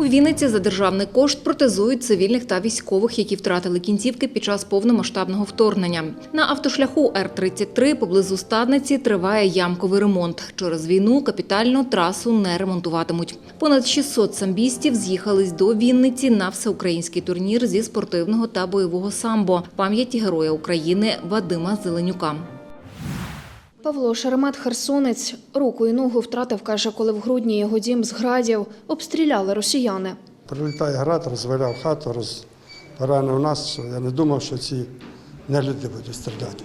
У Вінниці за державний кошт протезують цивільних та військових, які втратили кінцівки під час повномасштабного вторгнення. На автошляху Р-33 поблизу Стадниці триває ямковий ремонт. Через війну капітальну трасу не ремонтуватимуть. Понад 600 самбістів з'їхались до Вінниці на всеукраїнський турнір зі спортивного та бойового самбо пам'яті Героя України Вадима Зеленюка. Павло Шеремет Херсонець руку і ногу втратив, каже, коли в грудні його дім з градів обстріляли росіяни. Прилітає град, розваляв хату, роз... поранив нас. Я не думав, що ці нелюди будуть стріляти.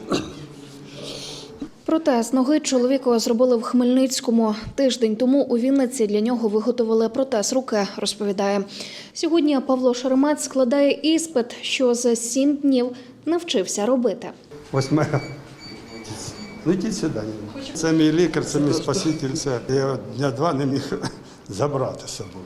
Протез ноги чоловіку зробили в Хмельницькому. Тиждень тому у Вінниці для нього виготовили протез руки, розповідає. Сьогодні Павло Шеремет складає іспит, що за сім днів навчився робити. Ось моя. Йдіть сюди. Це мій лікар, це мій спаситель. Це я дня два не міг забрати з собою.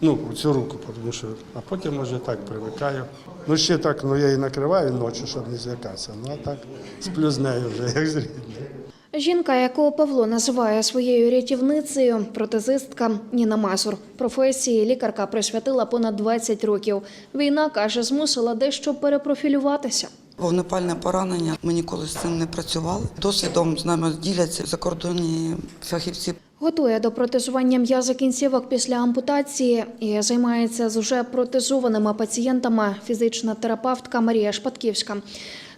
Ну, цю руку, тому що, а потім вже так привикаю. Ну ще так, ну я її накриваю ночі, щоб не злякатися. Ну а так сплю з нею вже, як з рідною. Жінка, яку Павло називає своєю рятівницею, протезистка Ніна Мазур. Професії лікарка присвятила понад 20 років. Війна, каже, змусила дещо перепрофілюватися. Вогнепальне поранення. Ми ніколи з цим не працювали. Досвідом з нами діляться закордонні фахівці. Готує до протезування м'яза кінцівок після ампутації і займається з уже протезованими пацієнтами фізична терапевтка Марія Шпатківська.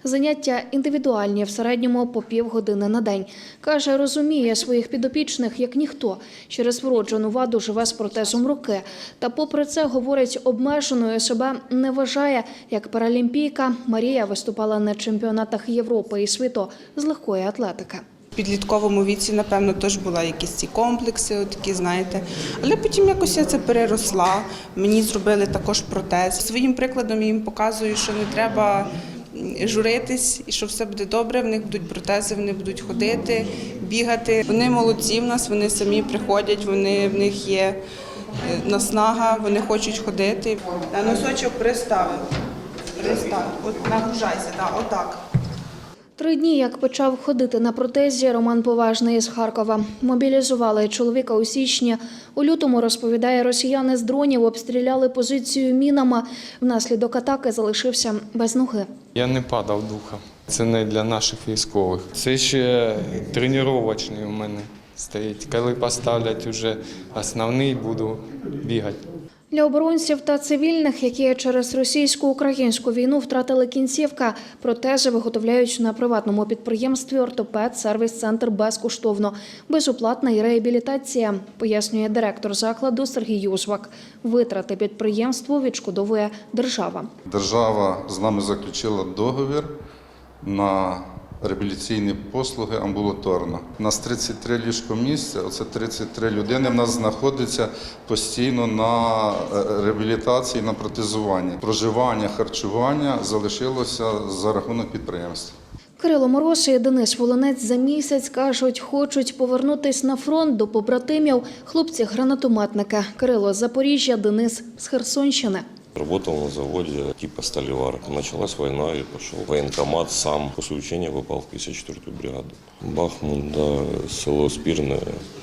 Заняття індивідуальні в середньому по півгодини на день. Каже, розуміє своїх підопічних як ніхто. Через вроджену ваду живе з протезом руки. Та попри це, говорить, обмеженою себе не вважає. Як паралімпійка, Марія виступала на чемпіонатах Європи і світу з легкої атлетики. В підлітковому віці, напевно, теж була якісь ці комплекси, такі, знаєте. Але потім якось я це переросла. Мені зробили також протез. Своїм прикладом я їм показую, що не треба журитись і що все буде добре. В них будуть протези, вони будуть ходити, бігати. Вони молодці в нас, вони самі приходять, вони в них є е, наснага, вони хочуть ходити. На носочок приставив. Пристав, От нагружайся, так, отак. Три дні, як почав ходити на протезі, Роман Поважний із Харкова. Мобілізували чоловіка у січні. У лютому, розповідає, росіяни з дронів обстріляли позицію мінами. Внаслідок атаки залишився без ноги. Я не падав духом. Це не для наших військових. Це ще тренувачний у мене стоїть. Коли поставлять уже основний, буду бігати. Для оборонців та цивільних, які через російсько-українську війну втратили кінцівка, протези виготовляють на приватному підприємстві «Ортопед Сервіс Центр безкоштовно. Безоплатна і реабілітація, пояснює директор закладу Сергій Юзвак. Витрати підприємству відшкодовує держава. Держава з нами заключила договір на реабілітаційні послуги амбулаторно. У нас 33 ліжко місця, оце 33 людини в нас знаходиться постійно на е, реабілітації, на протезуванні. Проживання, харчування залишилося за рахунок підприємства. Кирило Мороз і Денис Волонець за місяць кажуть, хочуть повернутись на фронт до побратимів. Хлопці гранатометники. Кирило з Запоріжжя, Денис з Херсонщини. Работал на заводе типа столевар. Началась война и пошел военкомат сам. После учения попал в 54-ю бригаду. Бахмут, да, село Спирное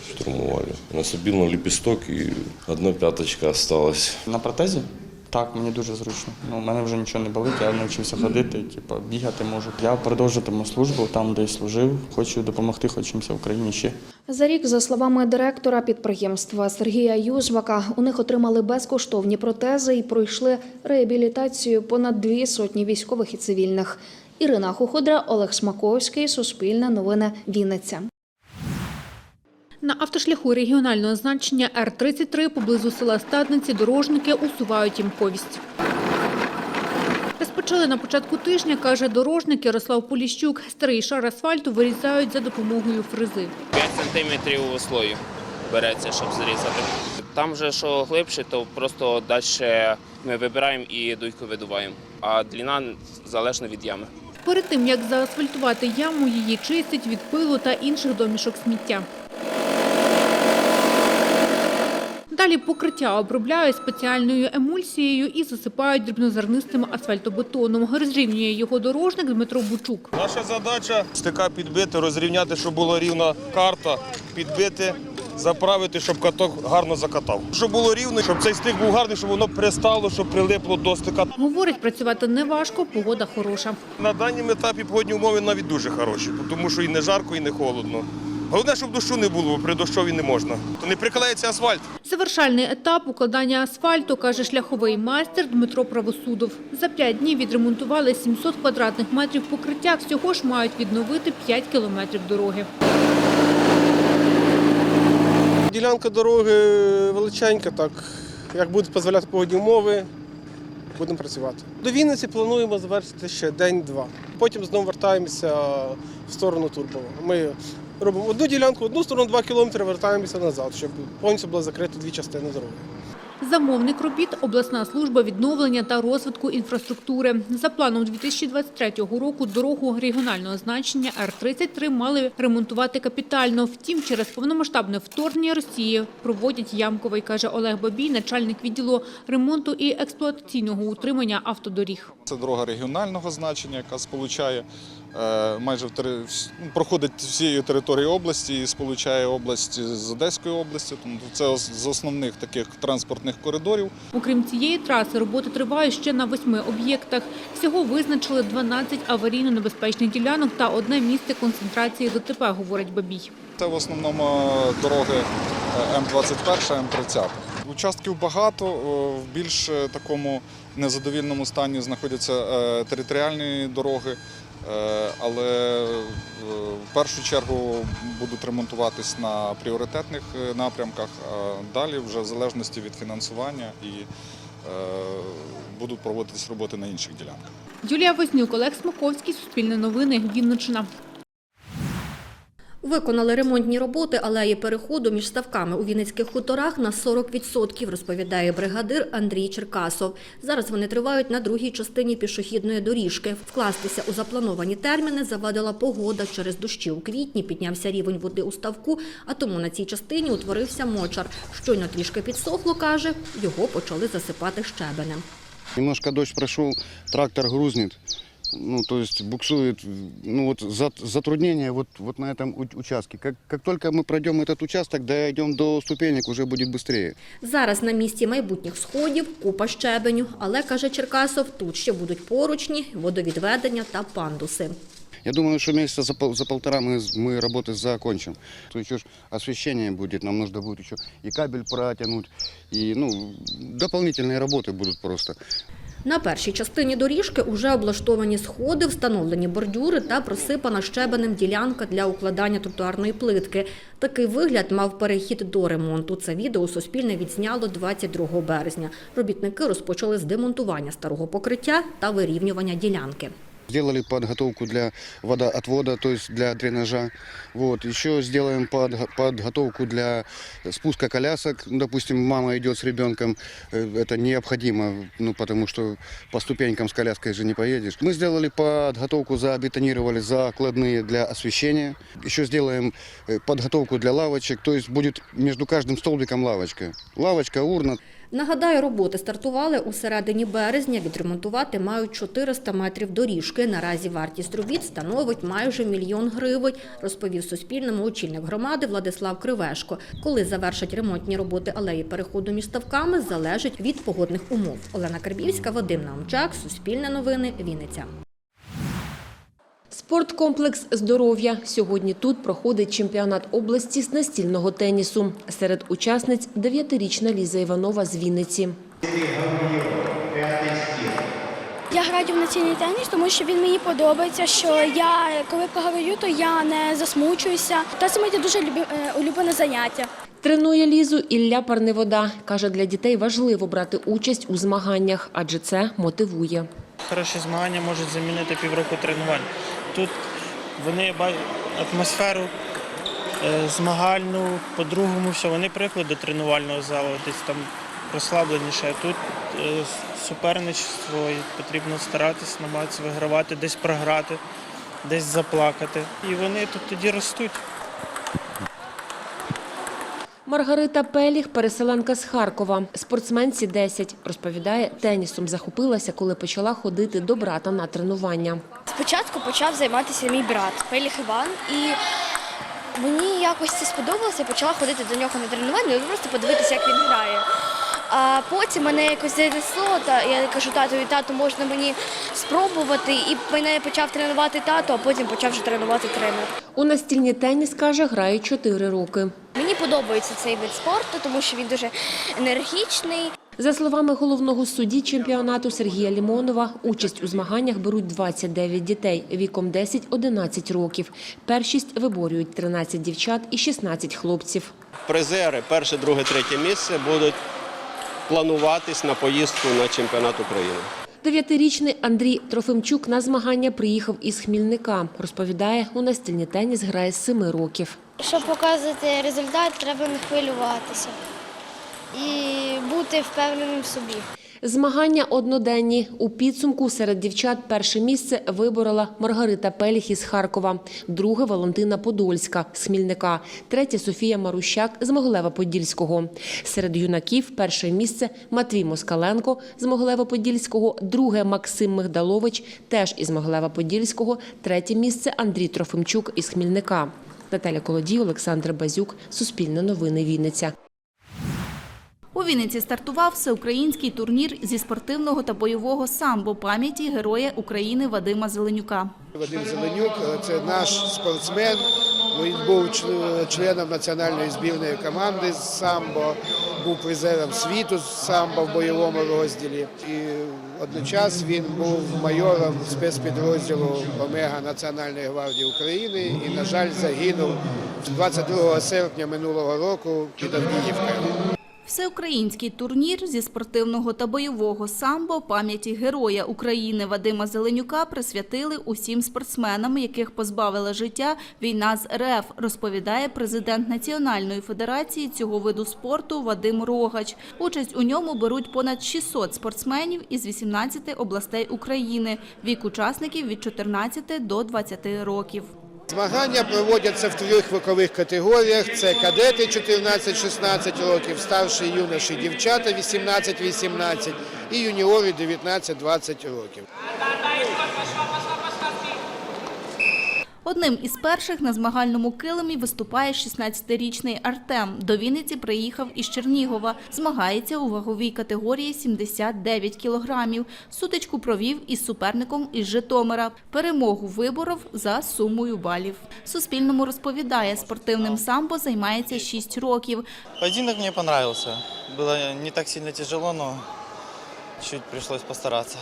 штурмовали. Насобил на лепесток и одна пяточка осталась. На протезі? Так, мені дуже зручно. Ну, у мене вже нічого не болить, я навчився ходити, типу, бігати можу. Я продовжуватиму службу там, де служив. Хочу допомогти хоч чимось в Україні ще. За рік, за словами директора підприємства Сергія Юзвака, у них отримали безкоштовні протези і пройшли реабілітацію понад дві сотні військових і цивільних. Ірина Хуходра, Олег Смаковський, Суспільне новини, Вінниця. На автошляху регіонального значення Р-33 поблизу села Стадниці дорожники усувають їмковість. Розпочали на початку тижня, каже дорожник Ярослав Поліщук. Старий шар асфальту вирізають за допомогою фрези. 5 сантиметрів у слої береться, щоб зрізати. Там вже що глибше, то просто далі ми вибираємо і дуйку видуваємо. А длина залежно від ями. Перед тим, як заасфальтувати яму, її чистять від пилу та інших домішок сміття. Далі покриття обробляють спеціальною емульсією і засипають дрібнозернистим асфальтобетоном. Розрівнює його дорожник Дмитро Бучук. Наша задача стика підбити, розрівняти, щоб була рівна карта, підбити, заправити, щоб каток гарно закатав. Щоб було рівно, щоб цей стик був гарний, щоб воно пристало, щоб прилипло до стика. Говорить, працювати не важко, погода хороша. На даному етапі погодні умови навіть дуже хороші, тому що і не жарко, і не холодно. Головне, щоб дощу не було, бо при дощові не можна. То не приклеїться асфальт. Завершальний етап укладання асфальту, каже шляховий майстер Дмитро Правосудов. За п'ять днів відремонтували 700 квадратних метрів покриття. Всього ж мають відновити 5 кілометрів дороги. Ділянка дороги величенька, так як будуть дозволяти погодні умови, будемо працювати. До Вінниці плануємо завершити ще день-два. Потім знову вертаємося в сторону Турбова. Ми робимо одну ділянку, одну сторону, два кілометри, вертаємося назад, щоб повністю було закрито дві частини дороги. Замовник робіт – обласна служба відновлення та розвитку інфраструктури. За планом 2023 року дорогу регіонального значення Р-33 мали ремонтувати капітально. Втім, через повномасштабне вторгнення Росії проводять ямковий, каже Олег Бабій, начальник відділу ремонту і експлуатаційного утримання автодоріг. Це дорога регіонального значення, яка сполучає майже в тери- ну, проходить всією територією області і сполучає область з Одеською областю. Тому це з основних таких транспортних коридорів. Окрім цієї траси, роботи тривають ще на восьми об'єктах. Всього визначили 12 аварійно-небезпечних ділянок та одне місце концентрації ДТП, говорить Бабій. Це в основному дороги е, М21, М30. Участків багато, е, в більш е, такому незадовільному стані знаходяться е, територіальні дороги, е, але е, в першу чергу будуть ремонтуватись на пріоритетних е, напрямках, а далі вже в залежності від фінансування і е, будуть проводитись роботи на інших ділянках. Юлія Вознюк, Олег Смаковський, Суспільне новини, Вінниччина. Виконали ремонтні роботи алеї переходу між ставками у Вінницьких хуторах на 40%, розповідає бригадир Андрій Черкасов. Зараз вони тривають на другій частині пішохідної доріжки. Вкластися у заплановані терміни завадила погода. Через дощі у квітні піднявся рівень води у ставку, а тому на цій частині утворився мочар. Щойно трішки підсохло, каже, його почали засипати щебенем. Немножко дождь прошел, трактор грузнет, ну, то есть буксует. Ну, вот зат- затруднение вот, вот на этом у- участке. Как, как только мы пройдем этот участок, дойдем до ступенек, уже будет быстрее. Зараз на місці майбутніх сходів купа щебеню, але, каже Черкасов, тут ще будуть поручні, водовідведення та пандуси. Я думаю, что месяца за, пол- за полтора мы, с- мы работы закончим. То еще ж освещение будет, нам нужно будет еще и кабель протянуть, и ну, дополнительные работы будут просто. На першій частині доріжки уже облаштовані сходи, встановлені бордюри та просипана щебенем ділянка для укладання тротуарної плитки. Такий вигляд мав перехід до ремонту. Це відео Суспільне відзняло 22 березня. Робітники розпочали з демонтування старого покриття та вирівнювання ділянки. Сделали подготовку для водоотвода, то есть для дренажа. Вот. Еще сделаем подго- подготовку для спуска колясок. Допустим, мама идет с ребенком, э, это необходимо, ну, потому что по ступенькам с коляской же не поедешь. Мы сделали подготовку, забетонировали закладные для освещения. Еще сделаем э, подготовку для лавочек, то есть будет между каждым столбиком лавочка. Лавочка, урна, Нагадаю, роботи стартували у середині березня. Відремонтувати мають 400 метрів доріжки. Наразі вартість робіт становить майже мільйон гривень, розповів Суспільному очільник громади Владислав Кривешко. Коли завершать ремонтні роботи алеї переходу між ставками, залежить від погодних умов. Олена Карбівська, Вадим Наумчак, Суспільне новини, Вінниця. Спорткомплекс «Здоров'я». Сьогодні тут проходить чемпіонат області з настільного тенісу. Серед учасниць дев'ятирічна Ліза Іванова з Вінниці. Я граю в настільний теніс, тому що він мені подобається. Що я коли програю, то я не засмучуюся. Та це моє дуже е, улюблене заняття. Тренує Лізу Ілля Парневода. Каже, для дітей важливо брати участь у змаганнях, адже це мотивує. Хороші змагання можуть замінити півроку тренувань. Тут вони бачать атмосферу е, змагальну, по-другому все. Вони привикли до тренувального залу, десь там розслабленіше. Тут суперничество, і потрібно старатися, намагатися вигравати, десь програти, десь заплакати. І вони тут тоді ростуть. Маргарита Пеліх – переселенка з Харкова. Спортсменці 10. Розповідає, тенісом захопилася, коли почала ходити до брата на тренування. Спочатку почав займатися мій брат Пеліх Іван, і Мені якось це сподобалося, я почала ходити до нього на тренування, ну, просто подивитися, як він грає. А потім мене якось занесло, та я кажу татові, тату, можна мені спробувати. І мене почав тренувати тато, а потім почав вже тренувати тренер. У настільний теніс, каже, грає 4 роки. Мені подобається цей вид спорту, тому що він дуже енергічний. За словами головного судді чемпіонату Сергія Лімонова, участь у змаганнях беруть 29 дітей віком 10-11 років. Першість виборюють 13 дівчат і 16 хлопців. Призери перше, друге, третє місце будуть плануватись на поїздку на чемпіонат України. Дев'ятирічний Андрій Трофимчук на змагання приїхав із Хмільника. Розповідає, у настільний теніс грає з семи років. Щоб показувати результат, треба не хвилюватися і бути впевненим в собі. Змагання одноденні. У підсумку серед дівчат перше місце виборола Маргарита Пеліх із Харкова, друге Валентина Подольська з Хмільника, третє Софія Марущак з Могилева-Подільського. Серед юнаків перше місце Матвій Москаленко з Могилева-Подільського, друге Максим Мигдалович теж із Могилева-Подільського, третє місце Андрій Трофимчук із Хмільника. Наталя Колодій, Олександр Базюк, Суспільне новини Вінниця. У Вінниці стартував всеукраїнський турнір зі спортивного та бойового самбо пам'яті Героя України Вадима Зеленюка. Вадим Зеленюк – це наш спортсмен. Він був членом національної збірної команди з самбо, був призером світу з самбо в бойовому розділі. І одночас він був майором спецпідрозділу Омега Національної гвардії України і, на жаль, загинув 22 серпня минулого року під Авдіївкою. Всеукраїнський турнір зі спортивного та бойового самбо пам'яті Героя України Вадима Зеленюка присвятили усім спортсменам, яких позбавила життя війна з РФ, розповідає президент Національної федерації цього виду спорту Вадим Рогач. Участь у ньому беруть понад 600 спортсменів із 18 областей України. Вік учасників від 14 до 20 років. Змагання проводяться в трьох вікових категоріях: це кадети 14-16 років, старші юноші, дівчата 18-18 і юніори 19-20 років. Одним із перших на змагальному килимі виступає 16-річний Артем. До Вінниці приїхав із Чернігова. Змагається у ваговій категорії 79 кілограмів. Сутичку провів із суперником із Житомира. Перемогу виборов за сумою балів. Суспільному розповідає, спортивним самбо займається 6 років. Поединок мне понравился. Было не так сильно тяжело, но чуть пришлось постараться.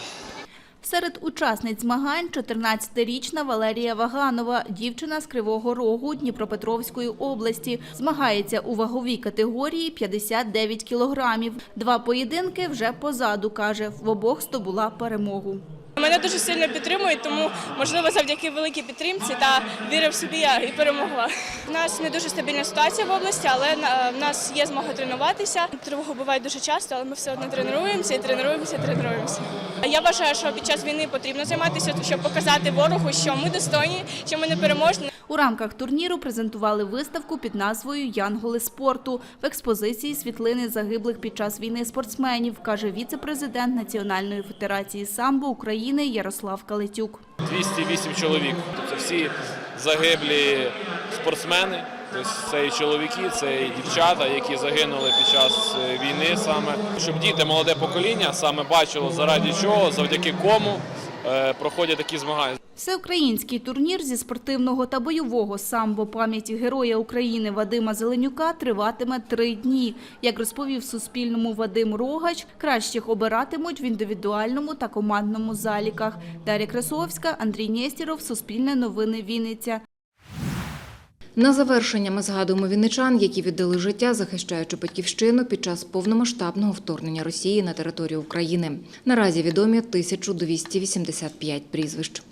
Серед учасниць змагань 14-річна Валерія Ваганова, дівчина з Кривого Рогу Дніпропетровської області. Змагається у ваговій категорії 59 кілограмів. Два поєдинки вже позаду, каже. В обох здобула перемогу. Мене дуже сильно підтримують, тому можливо завдяки великій підтримці та віри в собі я і перемогла. У нас не дуже стабільна ситуація в області, але на- в нас є змога тренуватися. Тривоги бувають дуже часто, але ми все одно тренуємося і тренуємося, і тренуємося. Я вважаю, що під час війни потрібно займатися, щоб показати ворогу, що ми достойні, що ми не переможні. У рамках турніру презентували виставку під назвою Янголи спорту в експозиції світлини загиблих під час війни спортсменів, каже віце-президент Національної федерації самбо України Ярослав Калетюк. 208 чоловік. Тобто всі загиблі спортсмени. Тобто це і чоловіки, це і дівчата, які загинули під час е, війни саме. Щоб діти, молоде покоління саме бачило заради чого, завдяки кому е, проходять такі змагання. Всеукраїнський турнір зі спортивного та бойового самбо пам'яті Героя України Вадима Зеленюка триватиме три дні. Як розповів Суспільному Вадим Рогач, кращих обиратимуть в індивідуальному та командному заліках. Дар'я Красовська, Андрій Нєстіров, Суспільне новини Вінниця. На завершення ми згадуємо вінничан, які віддали життя, захищаючи батьківщину під час повномасштабного вторгнення Росії на територію України. Наразі відомі 1285 прізвищ.